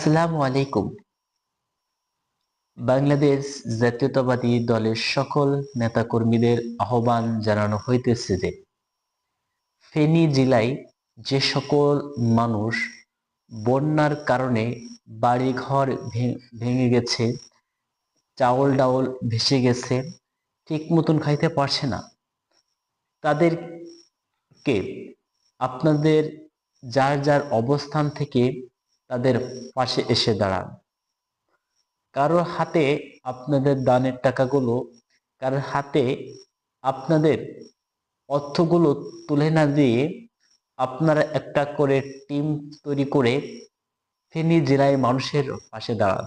আসসালামু আলাইকুম। বাংলাদেশ জাতীয়তাবাদী দলের সকল নেতাকর্মীদের আহ্বান জানানো হইতেছে যে, ফেনী জেলায় যে সকল মানুষ বন্যার কারণে বাড়িঘর ভেঙে গেছে চাউল ডাউল ভেসে গেছে, ঠিক মতন খাইতে পারছে না, তাদেরকে আপনাদের যার যার অবস্থান থেকে তাদের পাশে এসে দাঁড়ান। কারোর হাতে আপনাদের দানের টাকাগুলো, কারোর হাতে আপনাদের অর্থগুলো তুলে না দিয়ে আপনারা একটা করে টিম তৈরি করে ফেনী জেলায় মানুষের পাশে দাঁড়ান।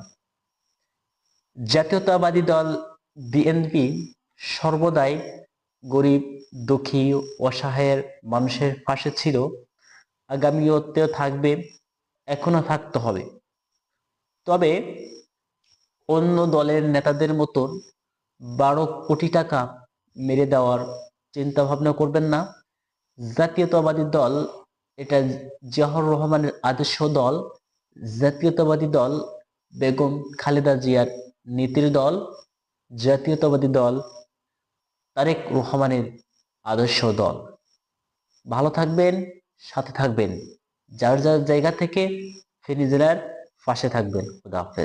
জাতীয়তাবাদী দল বিএনপি সর্বদাই গরিব, দুঃখী, অসহায়ের মানুষের পাশে ছিল। আগামীতেও থাকবে। এখনও থাকতে হবে। তবে অন্য দলের নেতাদের মতন বারো কোটি টাকা মেরে দেওয়ার চিন্তা ভাবনা করবেন না। জাতীয়তাবাদী দল, এটা জিয়াউর রহমানের আদর্শ দল, জাতীয়তাবাদী দল বেগম খালেদা জিয়ার নীতির দল, জাতীয়তাবাদী দল তারেক রহমানের আদর্শ দল। ভালো থাকবেন, সাথে থাকবেন। যার যার জায়গা থেকে ফেনী জেলার পাশে থাকবেন। খুদা হাফেজ।